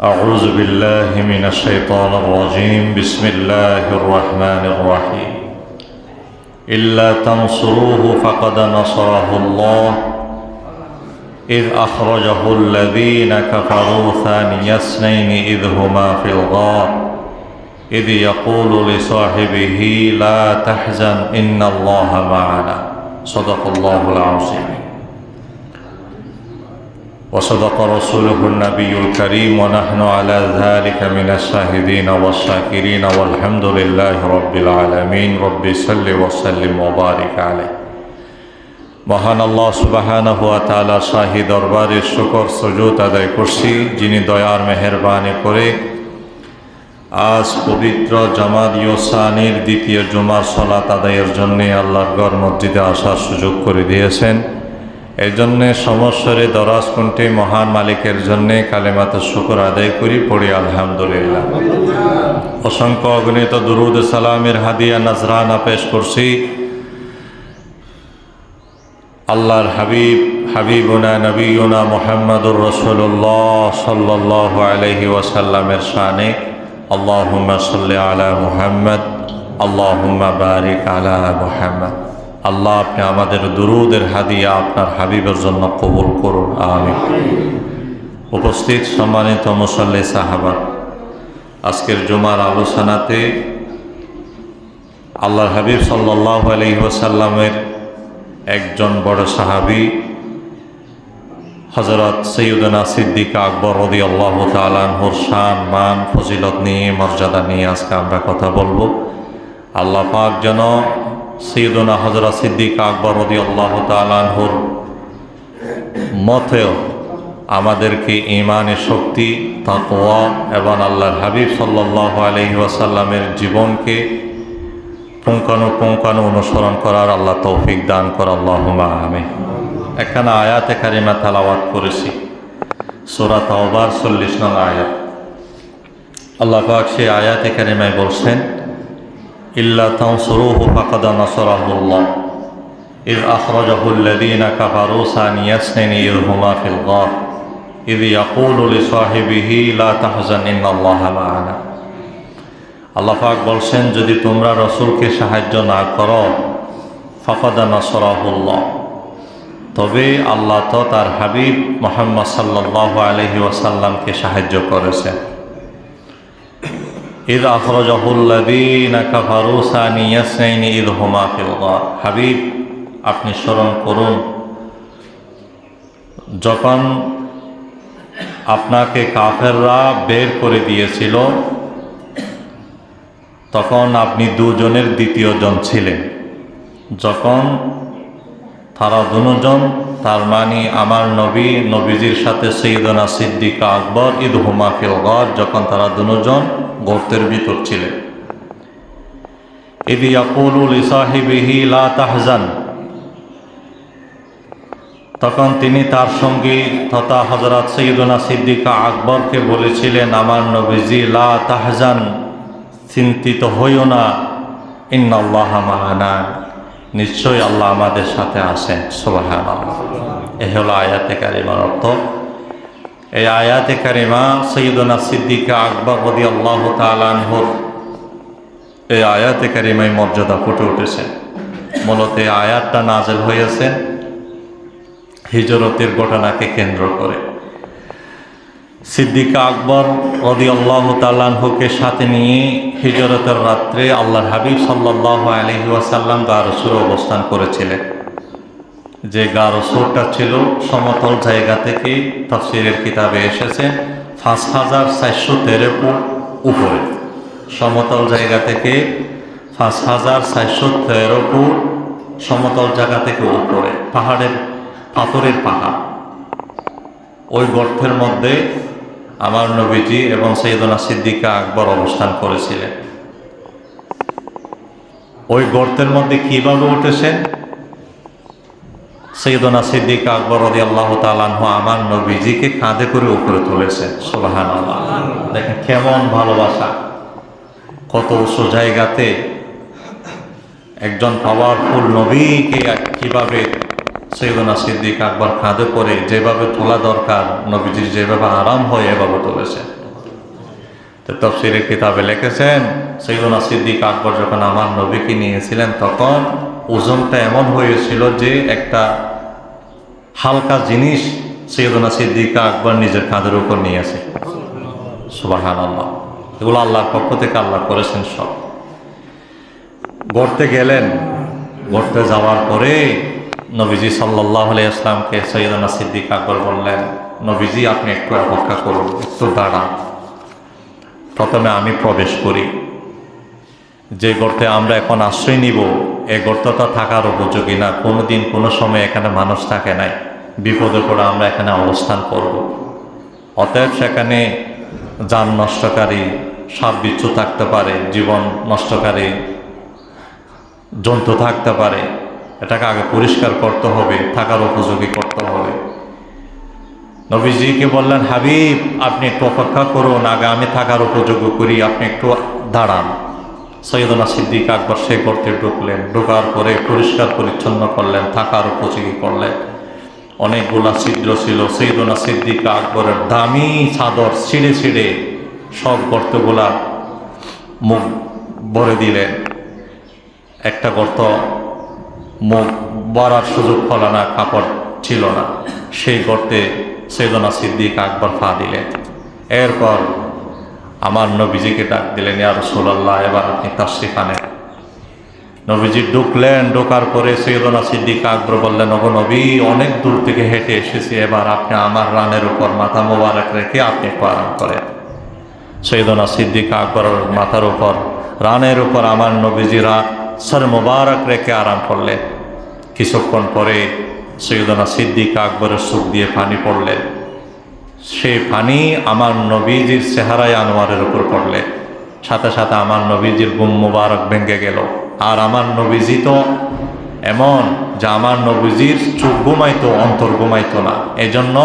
أعوذ بالله من الشيطان الرجيم. بسم الله الرحمن الرحيم. إلا تنصروه فقد نصره الله. إذ أخرجه الذين كفروا ثاني اثنين إذ هما في الغار. إذ يقول لصاحبه لا تحزن إن الله معنا. صدق الله العظيم. وصدق رسوله النبي الكريم ونحن على ذلك من الشاهدين والشاكرين والحمد لله رب العالمين رب صل وسلم وبارك عليه মহান আল্লাহ সুবাহানা হুয়া তালা শাহী দরবারের শুকর সজুত আদায় করছি যিনি দয়ার মেহরবানি করে আজ পবিত্র জামাত ইয়োসানির দ্বিতীয় জুমার সলাত আদায়ের জন্যে আল্লাহর গড় মসজিদে আসার সুযোগ করে দিয়েছেন এই জন্যে সমস্যরে দরাজকুণ্ঠে মহান মালিকের জন্যে কালেমাত শুকর আদায় করি, পড়ি আলহামদুলিল্লাহ। অসংখ্য অগণিত দুরুদ সালামের হাদিয়া নাজরানা পেশ করছি। আল্লাহর হাবিব, হাবিবুনা নবীনা মোহাম্মদুর রসুল্লাহ সাল্লাহ আলহি ওয়াসাল্লামের শানে, আল্লাহুম্মা সাল্লি আলা মুহাম্মদ, আল্লাহুম্মা বারিক আলা মুহাম্মদ। আল্লাহ, আপনি আমাদের দুরুদের হাদিয়া আপনার হাবিবের জন্য কবুল করুন আমি উপস্থিত সম্মানিত মুসল্লি সাহাবা, আজকের জুমার আলোচনাতে আল্লাহর হাবিব সাল্লাহ আলহি ওয়াসাল্লামের একজন বড় সাহাবি হজরত সৈয়দনা সিদ্দিক আকবর রদি আল্লাহ তালানহুর শান, মান, ফজিলত নিয়ে, মর্যাদা নিয়ে আজকে আমরা কথা বলব। আল্লাহ পাক যেন সৈয়দনা হজরত সিদ্দিক আকবর রদি আল্লাহ তালানহুর মতেও আমাদেরকে ইমানের শক্তি তাকোয়া এবং আল্লাহর হাবিব সাল্লাহ আলহি জীবনকে পুঙ্কানু পুঙ্কানু অনুসরণ করার আল্লাহ তৌফিক দান কর আল্লাহ আমি এখানে আয়াতে কারিমা তালাওয়াত করেছি, সোরা তাওবার চল্লিশ নং আয়াত। আল্লাহ পাক সেই আয়াতে কারিমায় বলছেন ইল্লা তানসুরুহু ফাকাদ নাসরাহুল্লাহ إذ أخرجه الذين كفروا ثاني اثنين إذ هما في الغار إذ يقول لصاحبه لا تحزن إن الله معنا আল্লাহাক বলছেন যদি তোমরা রসুলকে সাহায্য না করো ফকদা নসরাহুল্লাহ তবে আল্লাহ তো তার হাবিব মোহাম্মদ সাল্লাহ আলহি ওয়াসাল্লামকে সাহায্য করেছেন ঈদ আফরজাহুল্লাদিন কাফারুসানি ইয়াসনাইনি ঈদ হুমা ফিলগার হাবিব আপনি স্মরণ করুন, যখন আপনাকে কাফেররা বের করে দিয়েছিল, তখন আপনি দুজনের দ্বিতীয় জন ছিলেন। যখন তারা দুজন, তার মানে আমার নবী, নবীজির সাথে সৈয়দনা সিদ্দিকা আকবর ঈদ হুমা ফিলগর যখন তারা দুজন গর্তের ভিতর ছিলেন। ইদি ইসাহিবিহি লা তাহজান। তখন তিনি তার সঙ্গী তথা হজরত সৈয়দনা সিদ্দিকা আকবরকে বলেছিলেন, আমার নবীজি, লা তাহজান, চিন্তিত হইও না। ইন্নাল্লাহ মাহানা নিশ্চয়ই আল্লাহ আমাদের সাথে আসেন সোবাহান এ হলো আয়াতে কারিমার অর্থ। এই আয়াতে কারিমা সৈয়দনা সিদ্দিকা আকবর রদি আল্লাহ তালানহর এই আয়াতে কারিমায় মর্যাদা ফুটে উঠেছে। মূলত এই আয়াতটা নাজেল হয়েছে হিজরতের ঘটনাকে কেন্দ্র করে। সিদ্দিকা আকবর রদি আল্লাহ তাল্লাহকে সাথে নিয়ে হিজরতের রাত্রে আল্লাহর হাবিব সাল্লাহ আলহি ওয়াসাল্লাম গারসুর অবস্থান করেছিলেন। যে গারসুরটা ছিল, সমতল জায়গা থেকে তফসিরের কিতাবে এসেছে, পাঁচ হাজার চারশো তেরো ফুট উপরে। সমতল জায়গা থেকে পাঁচ হাজার চারশো তেরো ফুট সমতল জায়গা থেকে উপরে, পাহাড়ের, পাথরের পাহাড়। ওই গর্তের মধ্যে আমার নবীজি এবং সৈয়দনা সিদ্দিকা আকবর অবস্থান করেছিলেন। ওই গর্তের মধ্যে কীভাবে উঠেছেন? সৈয়দনা সিদ্দিকা আকবর আল্লাহ তালানহ আমার নবীজিকে কাঁধে করে উপরে তুলেছে সোলাহান দেখেন কেমন ভালোবাসা। কত উঁচু জায়গাতে একজন পাওয়ারফুল নবীকে কীভাবে সৈয়দনা সিদ্দিক আকবর কাঁধে করে যেভাবে তোলা দরকার, নবীজির যেভাবে আরাম হয় এভাবে তুলেছে। তো তফসিরের কিতাবে লিখেছেন, সৈয়দনা সিদ্দিক আকবর যখন আমার নবীকে নিয়েছিলেন, তখন ওজনটা এমন হয়েছিল যে একটা হালকা জিনিস সৈয়দনা সিদ্দিক আকবর নিজের কাঁধের উপর নিয়েছে সুবাহান আল্লাহ এগুলো আল্লাহর পক্ষ থেকে আল্লাহ করেছেন সব। গড়তে গেলেন। গড়তে যাওয়ার পরে নবীজি সাল্লাহ ইসলামকে সৈয়দনা সিদ্দিক আকবর বললেন, নবীজি, আপনি একটু অপেক্ষা করুন, একটু দাঁড়ান। প্রথমে আমি প্রবেশ করি। যে গর্তে আমরা এখন আশ্রয় নিব এই গর্তটা থাকার উপযোগী না। কোনো দিন কোনো সময় এখানে মানুষ থাকে নাই। বিপদে পড়ে আমরা এখানে অবস্থান করব। অতএব সেখানে যান নষ্টকারী সাপ বিচ্ছু থাকতে পারে, জীবন নষ্টকারী জন্তু থাকতে পারে। এটাকে আগে পরিষ্কার করতে হবে, থাকার উপযোগী করতে হবে। নবীজিকে বললেন, হাবিব, আপনি একটু অপেক্ষা করুন, আগে আমি থাকার উপযোগী করি, আপনি একটু দাঁড়ান। সৈয়দনা সিদ্দিক আকবর সেই গর্তে ঢুকলেন, ঢোকার পরে পরিষ্কার পরিচ্ছন্ন করলেন, থাকার উপযোগী করলেন। অনেকগুলা ছিদ্র ছিল, সৈয়দনা সিদ্দিক আকবরের দামি চাদর ছিঁড়ে ছিঁড়ে সব গর্তগুলা মুখ ভরে দিলেন। একটা গর্ত মুখ বরার সুযোগ ফলে না কাপড় ছিল না। সেই গর্তে সৈদনা সিদ্দিক আকবর ফা দিলেন। এরপর আমার নবীজিকে ডাক দিলেন, ইয়া রসুল্লাহ এবার আপনি তাশরিফ আনেন নবীজি ঢুকলেন, ঢোকার পরে সৈয়দনা সিদ্দিক আকবর বললেন, ওগো নবী, অনেক দূর থেকে হেঁটে এসেছি, এবার আপনি আমার রানের উপর মাথা মোবারক রেখে আপনি একটু আরাম করেন। সৈয়দনা সিদ্দিক আকবরের মাথার উপর, রানের উপর আমার নবীজিরা সর মোবারক রেখে আরাম করলেন। কিছুক্ষণ পরে সৈয়দনা সিদ্দিক আকবরের সুখ দিয়ে পানি পড়লেন সেই পানি আমার নবীজির চেহারায় আনোয়ারের উপর পড়লে। সাথে সাথে আমার নবীজির গুম মোবারক ভেঙে গেল। আর আমার নবীজি তো এমন যে আমার নবীজির চোখ ঘুমাইতো, অন্তর ঘুমাইতো না। এজন্য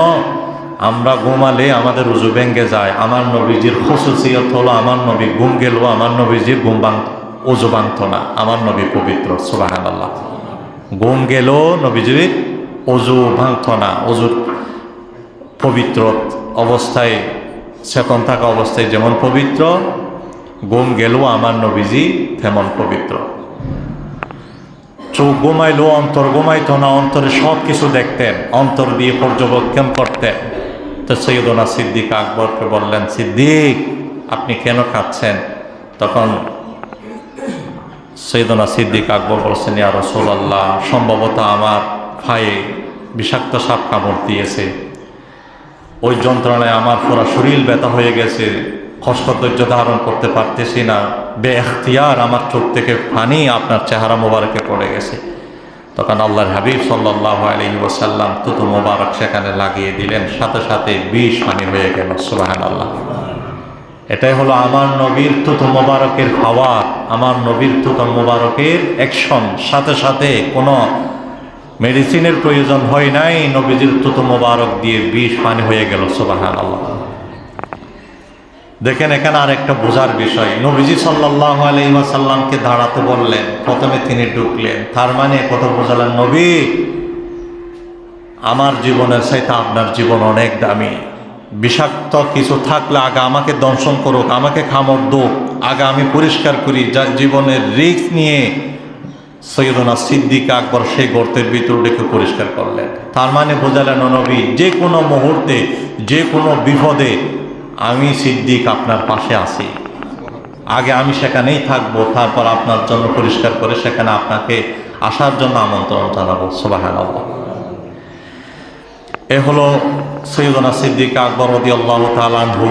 আমরা ঘুমালে আমাদের উজু ভেঙে যায়। আমার নবীজির খুশুসিয়ত হলো আমার নবী ঘুম গেল আমার নবীজির ঘুম ভাঙ উজু ভাঙত না। আমার নবী পবিত্র সুবাহান আল্লাহ ঘুম গেল নবীজির অজু ভাঙত না। অজুর পবিত্র অবস্থায় চেতন থাকা অবস্থায় যেমন পবিত্র, ঘুম গেল আমার নবীজি তেমন পবিত্র। চোখ ঘুমাইলো অন্তর ঘুমাইতো না, অন্তরে সব কিছু দেখতেন, অন্তর দিয়ে পর্যবেক্ষণ করতেন। তো সৈয়দনা সিদ্দিক আকবরকে বললেন, সিদ্দিক, আপনি কেন খাচ্ছেন তখন সৈয়দনা সিদ্দিক আকবর বলছেন, ইয়া সম্ভবত আমার ভাই বিষাক্ত সাপ কামড় দিয়েছে। ওই যন্ত্রণায় আমার পুরা শরীর ব্যথা হয়ে গেছে কষ্ট ধৈর্য ধারণ করতে পারতেছি না বে এখতিয়ার আমার চোখ থেকে পানি আপনার চেহারা মোবারকে পড়ে গেছে। তখন আল্লাহর হাবিব সাল্লাহ আলী ওসাল্লাম তুতু মোবারক সেখানে লাগিয়ে দিলেন, সাথে সাথে বিষ পানি হয়ে গেল সুবাহান আল্লাহ এটাই হলো আমার নবীর তুতু মোবারকের খাওয়ার আমার নবীর তুতু মোবারকের অ্যাকশন সাথে সাথে কোনো মেডিসিনের প্রয়োজন হয় নাই, নবীজির তুতু মোবারক দিয়ে বিষ পানি হয়ে গেল সুবাহান আল্লাহ দেখেন এখানে আর একটা বোঝার বিষয়। নবীজি সাল্লাহ আলহিমাসাল্লামকে দাঁড়াতে বললেন, প্রথমে তিনি ঢুকলেন, তার মানে কত বোঝালেন, নবী, আমার জীবনের সাথে আপনার জীবন অনেক দামি। বিষাক্ত কিছু থাকলে আগে আমাকে দংশন করুক, আমাকে খামর দোক, আগে আমি পরিষ্কার করি, যা জীবনের রিস্ক নিয়ে সৈয়দনা সিদ্দিক আকবর সেই গর্তের ভিতর ডেকে পরিষ্কার করলেন। তার মানে বোঝালেন নবী, যে কোনো মুহূর্তে, যে কোনো বিপদে আমি সিদ্দিক আপনার পাশে আছি। আগে আমি সেখানেই থাকব, তারপর আপনার জন্য পরিষ্কার করে সেখানে আপনাকে আসার জন্য আমন্ত্রণ জানাব। সোবাহান এ হলো সৈয়দনা সিদ্দিক আকবর রদি আল্লাহ তালানহু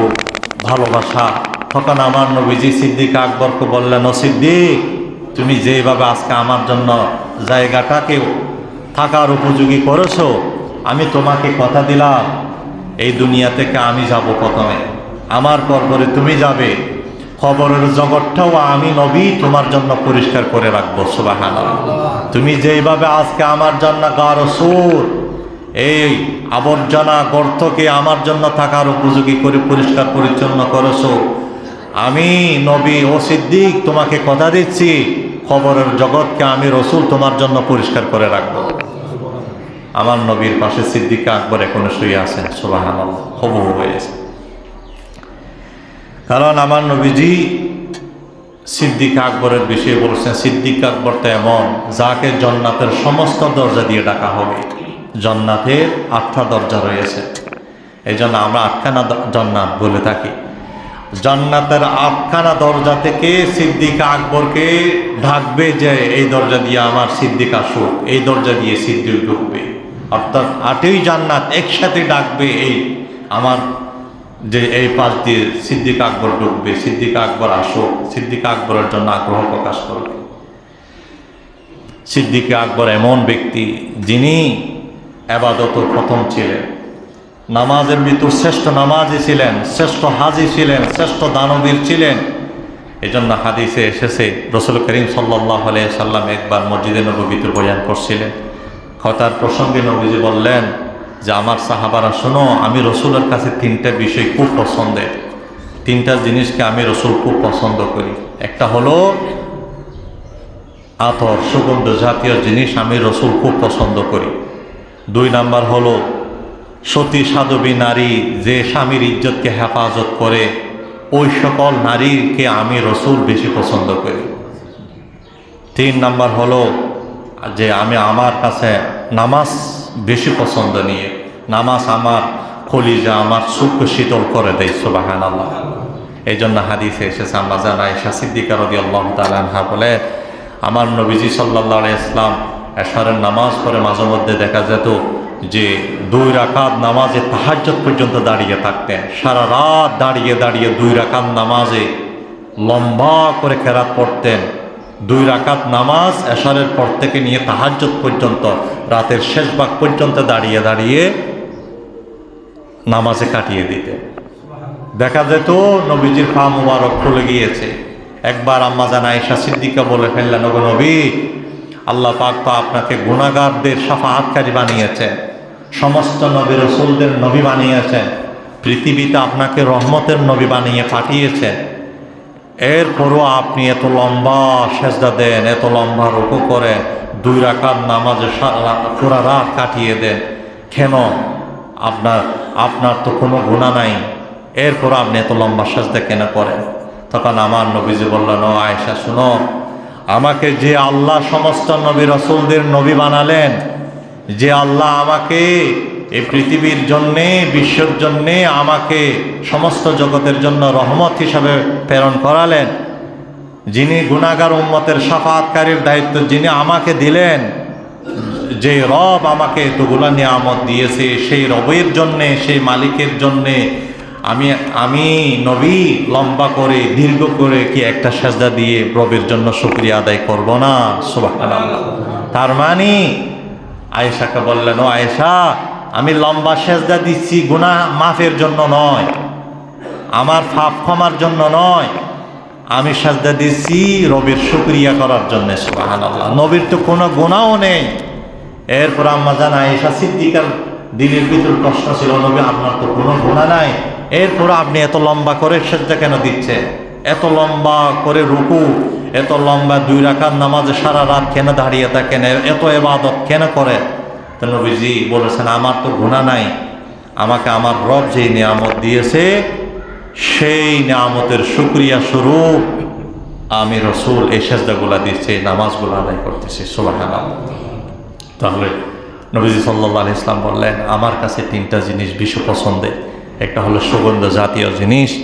ভালোবাসা। তখন আমার নবীজি সিদ্দিক আকবরকে বললেন, ও সিদ্দিক তুমি যেভাবে আজকে আমার জন্য জায়গাটাকে থাকার উপযোগী করেছ, আমি তোমাকে কথা দিলাম, এই দুনিয়া থেকে আমি যাব প্রথমে। আমার পর পরে তুমি যাবে। খবরের জগৎটাও আমি নবী তোমার জন্য পরিষ্কার করে রাখব সুবাহান তুমি যেইভাবে আজকে আমার জন্য গার সুর, এই আবর্জনা গর্তকে আমার জন্য থাকার উপযোগী করে পরিষ্কার পরিচ্ছন্ন করেছ, আমি নবী ও সিদ্দিক তোমাকে কথা দিচ্ছি। খবরের জগৎকে আমি রসুল তোমার জন্য পরিষ্কার করে রাখব। আমার নবীর পাশে সিদ্দিকা আকবর এখনও শুয়ে আছেন সুবাহান হবু হয়েছে কারণ আমার নবীজি সিদ্দিক আকবরের বিষয়ে বলছেন, সিদ্দিক আকবর তো এমন, যাকে জন্নাতের সমস্ত দরজা দিয়ে ডাকা হবে। জন্নাতের আটটা দরজা রয়েছে। এই জন্য আমরা আটখানা জন্নাত বলে থাকি। জান্নাতের আটখানা দরজা থেকে সিদ্দিক আকবরকে ঢাকবে যে, এই দরজা দিয়ে আমার সিদ্দিক আসুক, এই দরজা দিয়ে সিদ্দিক ঢুকবে। অর্থাৎ আটই জান্নাত একসাথে ডাকবে এই, আমার যে এই পাশ দিয়ে সিদ্দিক আকবর ঢুকবে, সিদ্দিক আকবর আসুক, সিদ্দিক আকবরের জন্য আগ্রহ প্রকাশ করবে সিদ্দিক আকবর এমন ব্যক্তি যিনি আবাদত প্রথম ছিলেন। নামাজের ভিতর শ্রেষ্ঠ নামাজি ছিলেন, শ্রেষ্ঠ হাজি ছিলেন, শ্রেষ্ঠ দানবীর ছিলেন। এই জন্য হাদিসে এসেছে, রসুল করিম সাল্লাহ সাল্লাম একবার মসজিদে নবীতে বয়ান করছিলেন। কথার প্রসঙ্গে নবীজি বললেন যে, আমার সাহাবারা, শোনো, আমি রসুলের কাছে তিনটা বিষয় খুব পছন্দের। তিনটা জিনিসকে আমি রসুল খুব পছন্দ করি। একটা হলো, আতর, সুগন্ধ জাতীয় জিনিস আমি রসুল খুব পছন্দ করি। দুই নাম্বার হলো সতী সাধবী নারী যে স্বামীর ইজ্জতকে হেফাজত করে, ওই সকল নারীকে আমি রসুল বেশি পছন্দ করি। তিন নাম্বার হলো যে আমি আমার কাছে নামাজ বেশি পছন্দ নিয়ে, নামাজ আমার কলিজা আমার সুখ শীতল করে দেয় সুবাহান আল্লাহ এই জন্য হাদিসে এসেছে আমরা জানা ইসা সিদ্দিকা রদি আল্লাহ বলে, আমার নবীজি সাল্লাহ ইসলাম এশারের নামাজ পড়ে মাঝে মধ্যে দেখা যেত যে দুই রাকাত নামাজে তাহাজ্জত পর্যন্ত দাঁড়িয়ে থাকতেন, সারা রাত দাঁড়িয়ে দাঁড়িয়ে দুই রাকাত নামাজে লম্বা করে খেরাত পড়তেন। দুই রাকাত নামাজ এশারের পর থেকে নিয়ে তাহাজ্জত পর্যন্ত, রাতের শেষ ভাগ পর্যন্ত দাঁড়িয়ে দাঁড়িয়ে নামাজে কাটিয়ে দিতেন। দেখা যেত নবীজির পা মুবারক খুলে গিয়েছে। একবার আম্মা জান আয়েশা সিদ্দিকা বলে ফেললেন নবী আল্লাহ পাক তো আপনাকে গুণাগারদের সাফাহাতকারী বানিয়েছেন সমস্ত নবী রসুলদের নবী বানিয়েছেন পৃথিবীতে আপনাকে রহমতের নবী বানিয়ে পাঠিয়েছেন এরপরও আপনি এত লম্বা সেজদা দেন, এত লম্বা রুকু করে দুই রাকাত নামাজে পুরা রাত কাটিয়ে দেন, কেন? আপনার আপনার তো কোনো গুণা নাই। এরপর আপনি এত লম্বা সেজদা কেন করেন? তখন আমার নবীজি বললেন, ও আয়েশা, শুনো আমাকে যে আল্লাহ সমস্ত নবী রসুলদের নবী বানালেন, যে আল্লাহ আমাকে এই পৃথিবীর জন্যে, বিশ্বর জন্যে আমাকে সমস্ত জগতের জন্য রহমত হিসাবে প্রেরণ করালেন, যিনি গুণাগার উম্মতের সাফাৎকারীর দায়িত্ব যিনি আমাকে দিলেন, যে রব আমাকে এতগুলা নিয়ামত দিয়েছে, সেই রবের জন্যে, সেই মালিকের জন্যে আমি আমি নবী লম্বা করে, দীর্ঘ করে কি একটা সাজদা দিয়ে রবের জন্য শুক্রিয়া আদায় করব না? সুবহানাল্লাহ। তার মানে আয়েশাকে বললেন, ও আয়েশা, আমি লম্বা সেজদা দিচ্ছি গুনাহ মাফের জন্য নয়। আমার ফাপ ক্ষমার জন্য নয়। আমি সাজদা দিচ্ছি রবের শুক্রিয়া করার জন্য। সুবাহান আল্লাহ নবীর তো কোনো গুণাও নেই। এরপর আম্মা জানা আয়েশা সিদ্দিকার দিনের ভিতর প্রশ্ন ছিল, নবী, আপনার তো কোনো গুণা নাই? এরপর আপনি এত লম্বা করে সেজদা কেন দিচ্ছে এত লম্বা করে রুকু, এত লম্বা দুই রাকাত নামাজে সারা রাত কেন দাঁড়িয়ে থাকেন, এত এবাদত কেন করে তো নবীজি বলেছেন, আমার তো গুণা নাই। আমাকে আমার রব যেই নিয়ামত দিয়েছে, সেই নিয়ামতের শুক্রিয়া স্বরূপ আমি রসুল এই সেজদাগুলা দিচ্ছি নামাজগুলো আদায় করতেছি। সুবাহান তাহলে নবীজি সাল্লাহ ইসলাম বললেন, আমার কাছে তিনটা জিনিস বিশ্ব পছন্দের। একটা হলো সুগন্ধ জাতীয় জিনিস।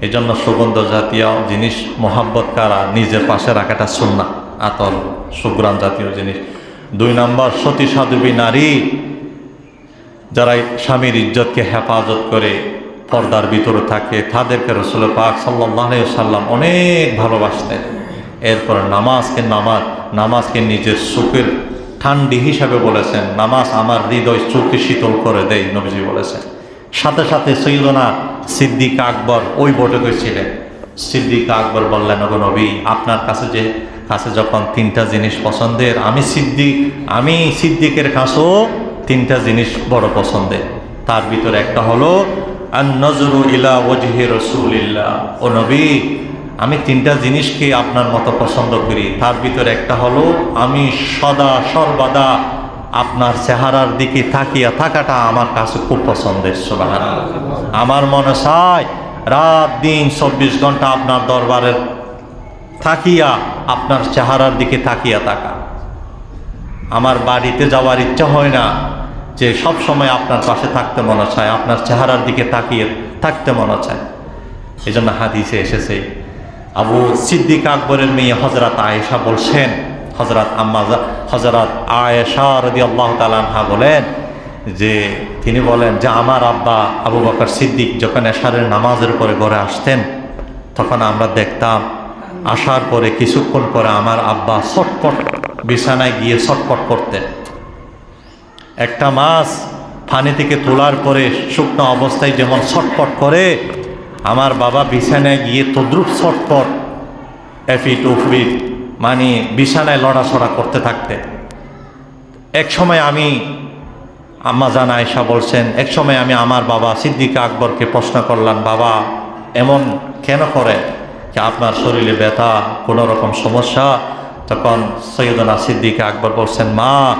এই জন্য সুগন্ধ জাতীয় জিনিস মোহাব্বত কারা? নিজের পাশে রাখাটা সুন্না আতর সুগ্রাম জাতীয় জিনিস। দুই নম্বর সতী সাধুবী নারী। যারা স্বামীর ইজ্জতকে হেফাজত করে পর্দার ভিতরে থাকে, তাদেরকে রসুল পাক সাল্লাহ সাল্লাম অনেক ভালোবাসতেন। এরপর নামাজকে নামাজ, নামাজকে নিজের সুখের ঠান্ডি হিসাবে বলেছেন। নামাজ আমার হৃদয় চোখে শীতল করে দেয়, নবীজি বলেছেন। সাথে সাথে সৈদনা সিদ্দিক আকবর ওই বৈঠকে ছিলেন সিদ্দিক আকবর বললেন, ওগো নবী, আপনার কাছে যে, কাছে যখন তিনটা জিনিস পছন্দের, আমি সিদ্দিক, আমি সিদ্দিকের কাছেও তিনটা জিনিস বড় পছন্দের। তার ভিতরে একটা হলো নজরু ইলা ওজহে রসুলিল্লাহ। ও নবী, আমি তিনটা জিনিসকে আপনার মতো পছন্দ করি। তার ভিতরে একটা হলো, আমি সদা সর্বদা আপনার চেহারার দিকে তাকিয়া থাকাটা আমার কাছে খুব পছন্দের, সুবহানাল্লাহ। আমার মনে চায় রাত দিন চব্বিশ ঘণ্টা আপনার দরবারের থাকিয়া আপনার চেহারার দিকে তাকিয়া থাকা আমার বাড়িতে যাওয়ার ইচ্ছা হয় না যে সব সময় আপনার পাশে থাকতে মনে চায়, আপনার চেহারার দিকে তাকিয়ে থাকতে মনে চায় এই জন্য হাদিসে এসেছে, আবু সিদ্দিক আকবরের মেয়ে হজরত আয়েশা বলছেন হজরত আম্মা হজরত আয়েশা তালানহা বলেন যে, তিনি বলেন যে, আমার আব্বা আবু বকর সিদ্দিক যখন এশারের নামাজের পরে ঘরে আসতেন, তখন আমরা দেখতাম আসার পরে কিছুক্ষণ পরে আমার আব্বা ছটপট বিছানায় গিয়ে ছটপট করতেন। একটা মাছ পানি থেকে তোলার পরে শুকনো অবস্থায় যেমন ছটপট করে, আমার বাবা বিছানায় গিয়ে তদ্রুপ ছটপট এফিট উফিট মানে বিছানায় লড়াছড়া করতে থাকতেন এক সময় আমি আম্মা জান আয়সা বলছেন, এক সময় আমি আমার বাবা সিদ্দিকা আকবরকে প্রশ্ন করলাম, বাবা, এমন কেন করে যে আপনার শরীরে ব্যথা, কোনো রকম সমস্যা? তখন সৈয়দনা সিদ্দিকা আকবর বলছেন, মা,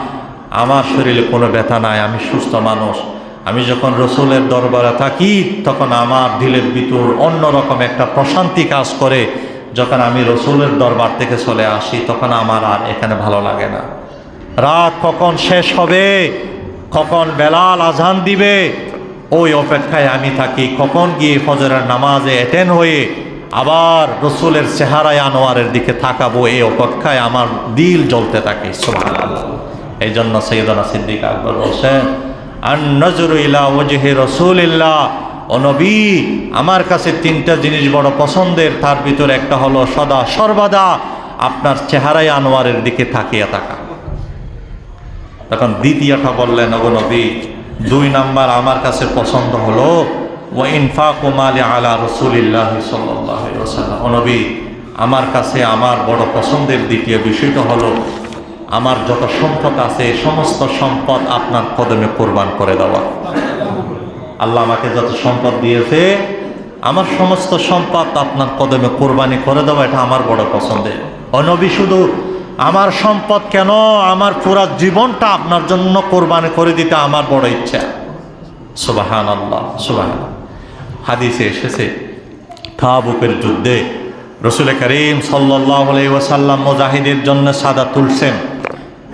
আমার শরীরে কোনো ব্যথা নাই, আমি সুস্থ মানুষ। আমি যখন রসুলের দরবারে থাকি, তখন আমার দিলের ভিতর অন্যরকম একটা প্রশান্তি কাজ করে যখন আমি রসুলের দরবার থেকে চলে আসি, তখন আমার আর এখানে ভালো লাগে না। রাত কখন শেষ হবে? কখন বেলাল আজান দিবে? ওই অপেক্ষায় আমি থাকি। কখন গিয়ে ফজরের নামাজে অ্যাটেন্ড হয়ে আবার রসুলের চেহারায় আনোয়ারের দিকে থাকাবো এই অপেক্ষায় আমার দিল জ্বলতে থাকে। এই জন্য সৈয়দনা সিদ্দিক আকবর বলছেন আন নজরু ইলা ওজহে রসুলিল্লাহ। ও নবী, আমার কাছে তিনটা জিনিস বড় পছন্দের, তার ভিতরে একটা হলো সদা সর্বদা আপনার চেহারায় আনোয়ারের দিকে তাকিয়ে থাকা। তখন দ্বিতীয়টা বললেন নবী, দুই নাম্বার আমার কাছে পছন্দ হলো ও ইনফা কুমালি আলা রসুলিল্লাহ সাল্লাম নবী, আমার কাছে আমার বড় পছন্দের দ্বিতীয় বিষয়টা হলো, আমার যত সম্পদ আছে, সমস্ত সম্পদ আপনার কদমে কোরবান করে দেওয়া। আল্লাহ আমাকে যত সম্পদ দিয়েছে, আমার সমস্ত সম্পদ আপনার কদমে কোরবানি করে দেওয়া এটা আমার বড় পছন্দের অনবী শুধু আমার সম্পদ কেন? আমার পুরা জীবনটা আপনার জন্য কোরবানি করে দিতে আমার বড় ইচ্ছা। সুবাহান আল্লাহ সুবাহান হাদিসে এসেছে থাবুকের যুদ্ধে রসুল করিম সাল্লাহ ওসাল্লাম মোজাহিদের জন্য সাদা তুলছেন।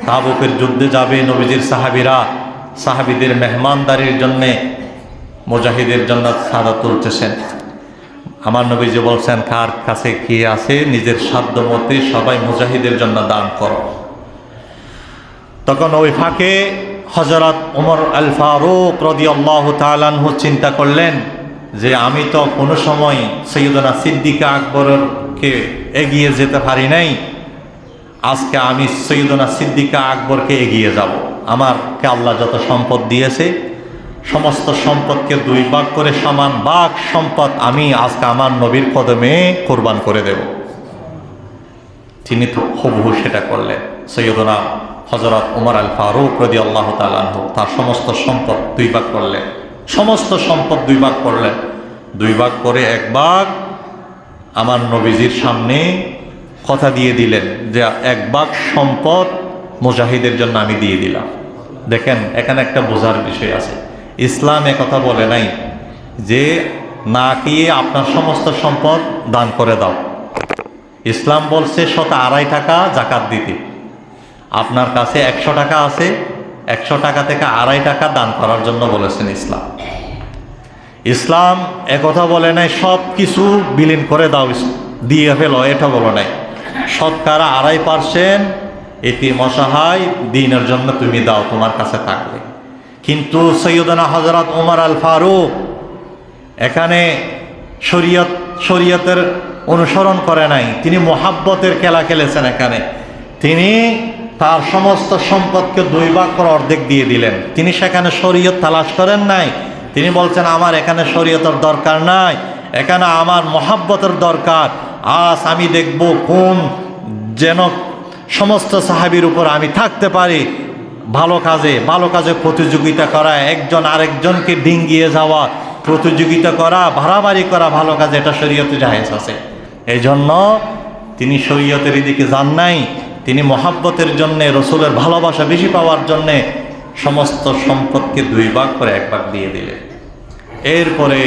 তাবুকের যুদ্ধে যাবে নবীজির সাহাবিরা, সাহাবিদের মেহমানদারির জন্যে মুজাহিদের জন্য সাদা তুলতেছেন। আমার নবীজি বলছেন, কার কাছে কি আছে? নিজের সাধ্য মতে সবাই মুজাহিদের জন্য দান করো। তখন ওই ফাঁকে হজরত ওমর আল ফারুক রদি আল্লাহ তালানহু চিন্তা করলেন যে, আমি তো কোনো সময় সৈয়দনা সিদ্দিকা আকবরকে এগিয়ে যেতে পারি নাই। আজকে আমি সৈয়দনা সিদ্দিকা আকবরকে এগিয়ে যাব। আমারকে আল্লাহ যত সম্পদ দিয়েছে সমস্ত সম্পদকে দুই ভাগ করে সমান ভাগ সম্পদ আমি আজকে আমার নবীর কদমে কোরবান করে দেব। তিনি তো হুবহু সেটা করলেন। সৈয়দনা হজরত উমর আল ফারুক রদি আল্লাহ তালাহ তার সমস্ত সম্পদ দুই ভাগ করলেন। সমস্ত সম্পদ দুই ভাগ করলেন। দুই ভাগ করে এক ভাগ আমার নবীজির সামনে কথা দিয়ে দিলেন যে এক ভাগ সম্পদ মুজাহিদের জন্য আমি দিয়ে দিলাম। দেখেন, এখানে একটা বোঝার বিষয় আছে। ইসলাম কথা বলে নাই, যে না খেয়ে আপনার সমস্ত সম্পদ দান করে দাও। ইসলাম বলছে শত আড়াই টাকা জাকাত দিতে। আপনার কাছে একশো টাকা আছে, একশো টাকা থেকে আড়াই টাকা দান করার জন্য বলেছেন ইসলাম। ইসলাম একথা বলে নাই, সব কিছু বিলীন করে দাও, দিয়ে ফেলো, এটা বলো নাই। শতকরা আড়াই পার্সেন্ট, এটি মশাহায়, দিনের জন্য তুমি দাও, তোমার কাছে থাকলে কিন্তু সৈয়দনা হজরত উমর আল ফারুক এখানে শরীয়ত, শরীয়তের অনুসরণ করে নাই। তিনি মোহাব্বতের খেলা খেলেছেন এখানে। তিনি তার সমস্ত সম্পদকে দুই ভাগ করে অর্ধেক দিয়ে দিলেন। তিনি সেখানে শরীয়ত তালাশ করেন নাই। তিনি বলছেন, আমার এখানে শরীয়তের দরকার নাই। এখানে আমার মহাব্বতের দরকার। আজ আমি দেখব কোন যেন সমস্ত সাহাবির উপর আমি থাকতে পারি। ভালো কাজে ভালো কাজে প্রতিযোগিতা করা, একজন আরেকজনকে ডিঙ্গিয়ে যাওয়া, প্রতিযোগিতা করা ভাড়াবাড়ি করা ভালো কাজে, এটা শরীয়তে জাহেজ আছে। এই জন্য তিনি শরীয়তের এদিকে যান নাই, তিনি মহাব্বতের জন্যে, রসুলের ভালোবাসা বেশি পাওয়ার জন্যে সমস্ত সম্পদকে দুই ভাগ করে এক ভাগ দিয়ে দিলেন। এরপরে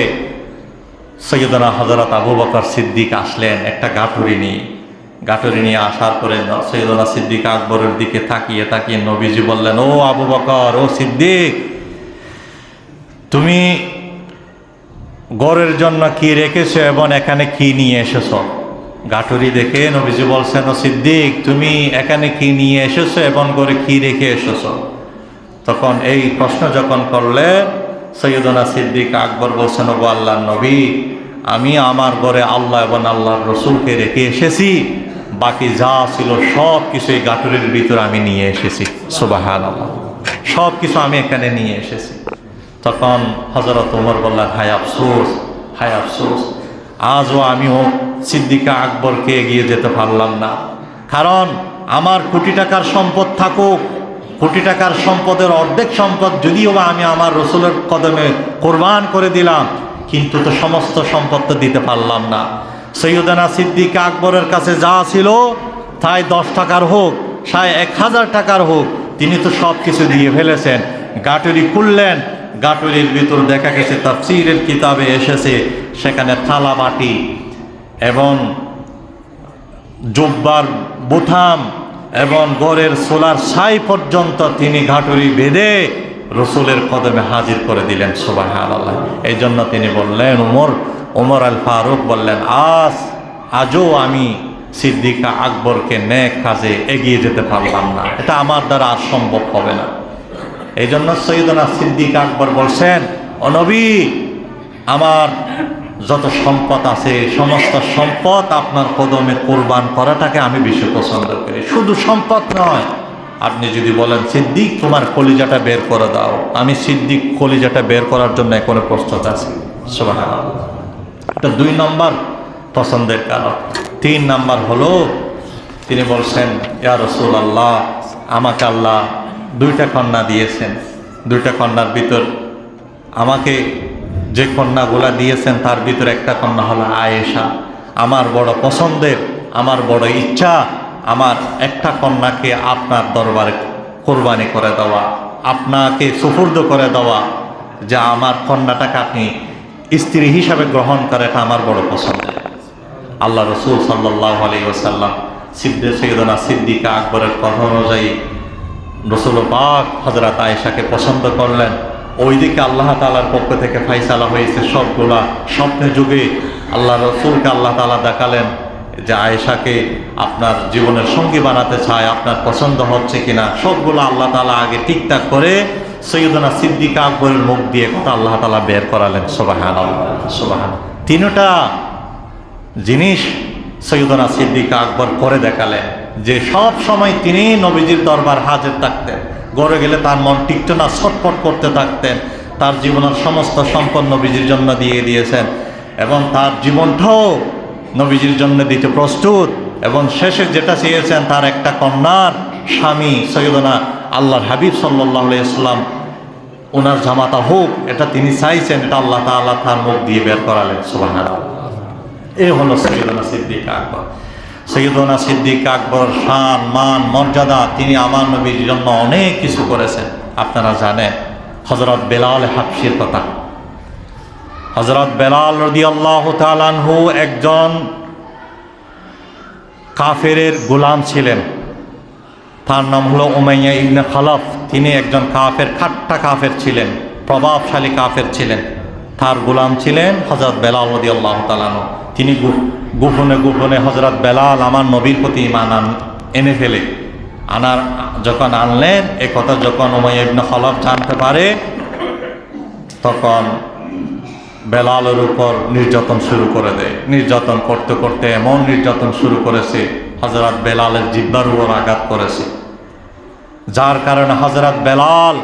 সৈয়দনা হজরত আবু বকর সিদ্দিক আসলেন একটা গাঠুরি নিয়ে গাঠুরি নিয়ে আসার পরে সৈয়দনা সিদ্দিক আকবরের দিকে তাকিয়ে তাকিয়ে নবীজি বললেন, ও আবু বকর, ও সিদ্দিক, তুমি গড়ের জন্য কি রেখেছো এবং এখানে কি নিয়ে এসেছ? গাঠুরি দেখে নবীজি বলছেন, ও সিদ্দিক, তুমি এখানে কি নিয়ে এসেছ এবং গড়ে কি রেখে এসেছ? তখন এই প্রশ্ন যখন করলে সৈয়দনা সিদ্দিক আকবর বলছেন ও আল্লাহ নবী, আমি আমার ঘরে আল্লাহ এবং আল্লাহর রসুলকে রেখে এসেছি। বাকি যা ছিল সব কিছু এই গাঠুরির ভিতরে আমি নিয়ে এসেছি। সুবাহান আল্লাহ সব কিছু আমি এখানে নিয়ে এসেছি। তখন হজরত উমর বললেন, হায় আফসোস হায় আফসোস, আজও আমিও সিদ্দিকা আকবরকে এগিয়ে যেতে পারলাম না। কারণ আমার কোটি টাকার সম্পদ থাকুক, কোটি টাকার সম্পদের অর্ধেক সম্পদ যদিও বা আমি আমার রসুলের কদমে কোরবান করে দিলাম, কিন্তু তো সমস্ত সম্পদ তো দিতে পারলাম না। সৈয়দানা সিদ্দিকা আকবরের কাছে যা ছিল, তাই দশ টাকার হোক সায় এক হাজার টাকার হোক, তিনি তো সব কিছু দিয়ে ফেলেছেন। গাটুরি খুললেন, গাটুরির ভিতর দেখা গেছে তাফসিরের কিতাবে এসেছে, সেখানে থালা বাটি এবং জব্বার বোথাম এবং গড়ের সোলার ছাই পর্যন্ত তিনি ঘাটুরি বেঁধে রসুলের কদমে হাজির করে দিলেন সোবাহ আল্লাহ এই জন্য তিনি বললেন, উমর ওমর আল ফারুক বললেন আজ আজও আমি সিদ্দিকা আকবরকে নেক কাজে এগিয়ে যেতে পারলাম না। এটা আমার দ্বারা আর সম্ভব হবে না। এই জন্য সৈয়দনা সিদ্দিক আকবর বলছেন অনবী আমার যত সম্পদ আছে, সমস্ত সম্পদ আপনার কদমে কোরবান করাটাকে আমি বেশি পছন্দ করি। শুধু সম্পদ নয়, আপনি যদি বলেন, সিদ্দিক, তোমার কলিজাটা বের করে দাও। আমি সিদ্দিক কলিজাটা বের করার জন্য এখনও প্রস্তুত আছি। সুবহানাল্লাহ। এটা দুই নম্বর পছন্দের কারণ তিন নাম্বার হলো তিনি বলছেন, ইয়া রসুল আল্লাহ আমাকে আল্লাহ দুইটা কন্যা দিয়েছেন। দুইটা কন্যার ভিতর আমাকে যে কন্যাগুলা দিয়েছেন, তার ভিতরে একটা কন্যা হলো আয়েশা। আমার বড় পছন্দের, আমার বড় ইচ্ছা, আমার একটা কন্যাকে আপনার দরবারে কোরবানি করে দেওয়া, আপনাকে সুফুর্দ করে দেওয়া, যা আমার কন্যাটাকে আপনি স্ত্রী হিসাবে গ্রহণ করে, এটা আমার বড় পছন্দ। আল্লাহ রসুল সাল্লাহ আলী ওসাল্লাম সিদ্ধে সৈয়দনা সিদ্দিকা আকবরের কথা অনুযায়ী রসুল পাক হজরত আয়েশাকে পছন্দ করলেন। ওইদিকে আল্লাহ তালার পক্ষ থেকে ফাইসালা হয়েছে সবগুলা স্বপ্নে যুগে। আল্লাহ রসুলকে আল্লাহ তালা দেখালেন যে আয়েশাকে আপনার জীবনের সঙ্গী বানাতে চায়, আপনার পছন্দ হচ্ছে কিনা, সবগুলো আল্লাহ তালা আগে ঠিকঠাক করে সৈয়দনা সিদ্দিকা আকবরের মুখ দিয়ে কথা আল্লাহ তালা বের করালেন সোবাহান সোবাহান তিনটা জিনিস সৈয়দনা সিদ্দিকা আকবর করে দেখালেন, যে সব সময় তিনি নবীজির দরবার হাজির থাকতেন, গড়ে গেলে তার মন টিকত না, ছটফট করতে থাকতেন, তার জীবনের সমস্ত সম্পদ নবীজির জন্য দিয়ে দিয়েছেন, এবং তার জীবনটাও নবীজির জন্য দিতে প্রস্তুত, এবং শেষে যেটা চেয়েছেন তার একটা কন্যার স্বামী সৈয়দনা আল্লাহর হাবিব সাল্লাহ ইসলাম ওনার জামাতা হোক, এটা তিনি চাইছেন, এটা আল্লাহ তাআলা তার মুখ দিয়ে বের করালেন, সুবহানাল্লাহ। এ হলো সৈয়দনা সিদ্দিক আকবর। সৈয়দনা সিদ্দিক আকবর শান, মান, মর্যাদা, তিনি আমার নবীর জন্য অনেক কিছু করেছেন। আপনারা জানেন হজরত বেলাল হাফসির কথা। হজরত বেলাল রদি আল্লাহ তালানহু একজন কাফেরের গোলাম ছিলেন। তার নাম হলো উমাইয়া ইবনে খালাফ। তিনি একজন কাফের, খাট্টা কাফের ছিলেন, প্রভাবশালী কাফের ছিলেন। তার গোলাম ছিলেন হজরত বেলাল রদি আল্লাহ তালানো তিনি গোপনে গোপনে হজরত বেলাল আমার নবীর প্রতি ইমান এনে ফেলে। আনার, যখন আনলেন, এ কথা যখন উমাইয়া ইবনে খালাফ জানতে পারে, তখন বেলালের উপর নির্যাতন শুরু করে দেয়। নির্যাতন করতে করতে এমন নির্যাতন শুরু করেছে হজরত বেলালের জিব্বার উপর আঘাত করেছে। যার কারণে হজরত বেলাল,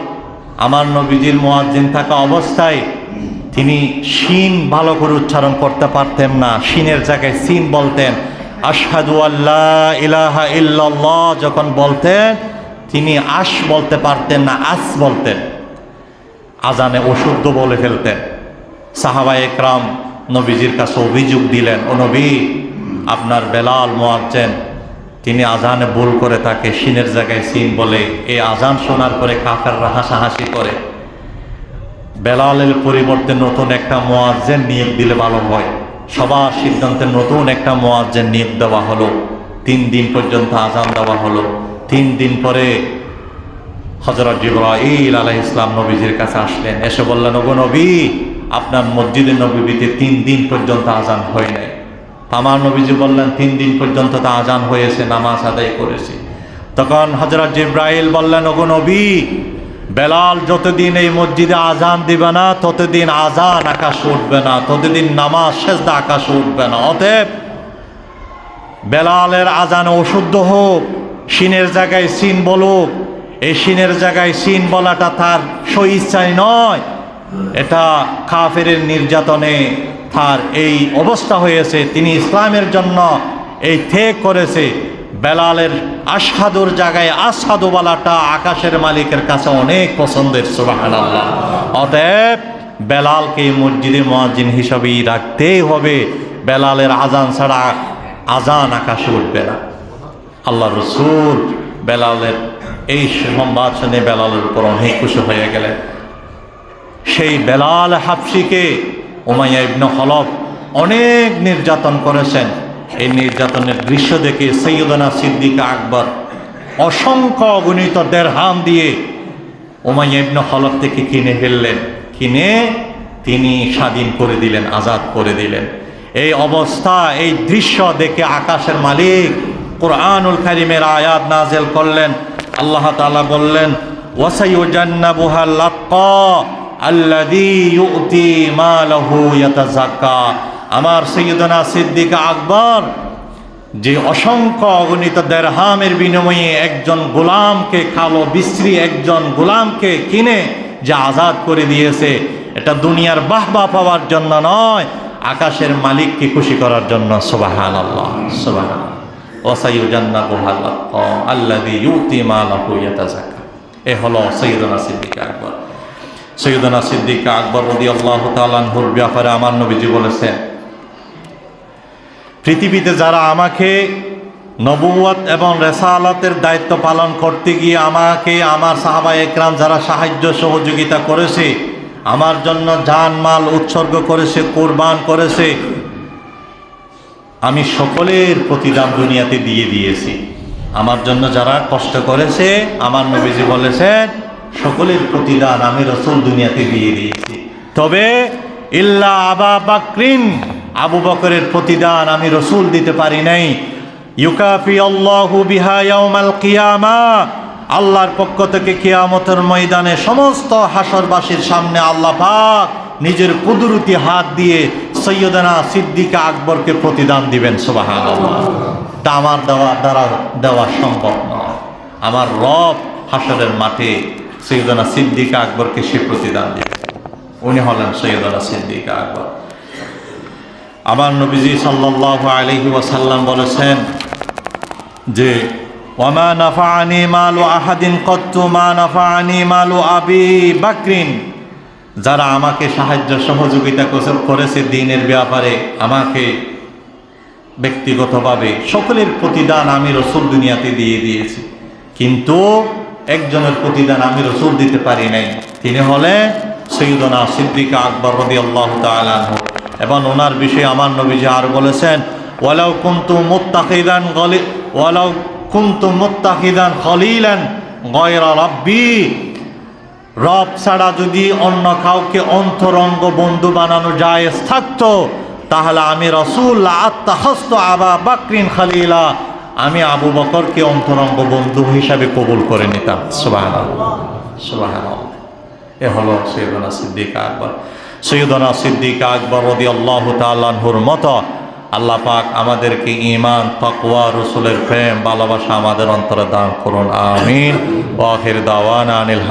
আমার নবীজির মোয়াজ্জিন থাকা অবস্থায় তিনি শিন ভালো করে উচ্চারণ করতে পারতেন না। শিনের জায়গায় সিন বলতেন, আশহাদু আল্লাহ ইলাহা ইল্লাল্লাহ যখন বলতেন, তিনি আশ বলতে পারতেন না, আস বলতেন। আজানে অশুদ্ধ বলে ফেলতেন। সাহাবা একরাম নবীজির কাছে অভিযোগ দিলেন, ও নবী, আপনার বেলাল মোয়াজ্জেন তিনি আজানে ভুল করে তাকে সিনের জায়গায় সিন বলে, এই আজান শোনার পরে কাফেররা হাসাহাসি করে। বেলালের পরিবর্তে নতুন একটা মোয়াজ্জেন নিয়োগ দিলে ভালো হয়। সবার সিদ্ধান্তে নতুন একটা মোয়াজ্জেন নিয়োগ দেওয়া হলো। তিন দিন পর্যন্ত আজান দেওয়া হলো। তিন দিন পরে হজরত জিব্রাইল আলাহ ইসলাম নবীজির কাছে আসলেন। এসে বললেন, ওগো নবী, আপনার মসজিদের নবীতে তিন দিন পর্যন্ত আজান হয় নাই। আমার নবীজি বললেন, তিন দিন পর্যন্ত তা আজান হয়েছে, নামাজ আদায় করেছি। তখন হজরত জিব্রাইল বললেন, ওগো নবী, বেলাল যতদিন এই মসজিদে আজান দিবে না, ততদিন আজান আকাশ উঠবে না, ততদিন নামাজ শেষদা আকাশ উঠবে না। অতএব বেলালের আজান অশুদ্ধ হোক সিনের জায়গায় সিন বলুক। এই সিনের জায়গায় সিন বলাটা তার স্বইচ্ছায় নয়, এটা কাফের নির্যাতনে তার এই অবস্থা হয়েছে, তিনি ইসলামের জন্য এই থেক করেছে। বেলালের আসাদুর জায়গায় আসাদু বলাটা আকাশের মালিকের কাছে অনেক পছন্দের সুবাহান আল্লাহ অতএব বেলালকে মসজিদে মহাজিন হিসাবেই রাখতেই হবে। বেলালের আজান ছাড়া আজান আকাশে উঠবে না। আল্লাহ রসুল বেলালের এই সংবাদ শুনে বেলালের উপর অনেক খুশি হয়ে গেলেন। সেই বেলাল হাফসিকে ওমাইয়া ইবনে হলফ অনেক নির্যাতন করেছেন। এই নির্যাতনের দৃশ্য দেখে সৈয়দনা সিদ্দিকা আকবর অসংখ্য অগণিত দেড়হাম দিয়ে ওমাইয়া ইবনে হলফ থেকে কিনে ফেললেন। কিনে তিনি স্বাধীন করে দিলেন, আজাদ করে দিলেন। এই অবস্থা, এই দৃশ্য দেখে আকাশের মালিক কোরআনুল কারিমের আয়াত নাজেল করলেন। আল্লাহ তাআলা বললেন ইউতি মালাহু ইয়াতাযাক্কা আমার সৈয়দনা সিদ্দিক আকবর, যে অসংখ্য অগণিত দেড়হামের বিনিময়ে একজন গোলামকে কালো বিশ্রী একজন গোলামকে কিনে যে আজাদ করে দিয়েছে, এটা দুনিয়ার বাহবা পাওয়ার জন্য নয়, আকাশের মালিককে খুশি করার জন্য। সোবাহান আল্লাহ সোবাহান ইয়াতাযাক্কা। এ হলো সৈয়দনা সিদ্দিক আকবর। সৈয়দনা সিদ্দিক আকবর রদি আল্লাহ তালানহুর ব্যাপারে আমার নবীজি বলেছেন, পৃথিবীতে যারা আমাকে নবুয়ত এবং রেসালাতের দায়িত্ব পালন করতে গিয়ে আমাকে, আমার সাহাবা একরাম যারা সাহায্য সহযোগিতা করেছে, আমার জন্য জান, মাল উৎসর্গ করেছে, কোরবান করেছে, আমি সকলের প্রতিদান দুনিয়াতে দিয়ে দিয়েছি। আমার জন্য যারা কষ্ট করেছে, আমার নবীজি বলেছেন সকলের প্রতিদান আমি রসুল দুনিয়াতে দিয়ে দিয়েছি। তবে ইল্লা আবা বাকরিন, আবু বকরের প্রতিদান আমি রসুল দিতে পারি নাই। ইউকাফি আল্লাহু বিহা ইয়াউমাল কিয়ামা, আল্লাহর পক্ষ থেকে কিয়ামতের ময়দানে সমস্ত হাসরবাসীর সামনে আল্লাহ পাক নিজের কুদরতি হাত দিয়ে সৈয়দনা সিদ্দিকা আকবরকে প্রতিদান দিবেন সুবাহান তা আমার দেওয়া দ্বারা দেওয়া সম্ভব নয়। আমার রব হাসরের মাঠে সৈয়দনা সিদ্দিকা আকবরকে সে প্রতিদান দিবেন উনি হলেন সৈয়দনা সিদ্দিকা আকবর। আমার নবীজি সাল্লাহ আলহি ওয়াসাল্লাম বলেছেন যে আহাদিন আবি বাকরিন। যারা আমাকে সাহায্য সহযোগিতা করেছে দিনের ব্যাপারে, আমাকে ব্যক্তিগতভাবে সকলের প্রতিদান আমি রসুল দুনিয়াতে দিয়ে দিয়েছি। কিন্তু একজনের প্রতিদান আমি রসুল দিতে পারি নাই। তিনি হলে সৈয়দনা সিদ্দিকা আকবর রদি আল্লাহ তালাহ এবং ওনার বিষয়ে আমার নবীজি আর বলেছেন, ওয়ালাউ কুন্তু মুত্তাকিদান গলি, ওয়ালাউ কুন্তু মুত্তাকিদান খলিলান গয়রা রব্বি। রব ছাড়া যদি অন্য কাউকে অন্তরঙ্গ বন্ধু বানানো যায় থাকতো, তাহলে আমি রসুল আত্মাহস্ত আবা বাকরিন খালিলা। আমি আবু বকরকে অন্তরঙ্গ বন্ধু হিসাবে কবুল করে নিতাম। সুবাহ সুবাহ এ হলো সৈয়দনা সিদ্দিক আকবর। সৈয়দনা সিদ্দিক আকবর রদি আল্লাহ তাল্লাহুর মতো আল্লাহ পাক আমাদেরকে ইমান তকওয়া, রসুলের প্রেম, ভালোবাসা আমাদের অন্তরে দান করুন। আমিন। ওয়াহির দাওয়ান আনিল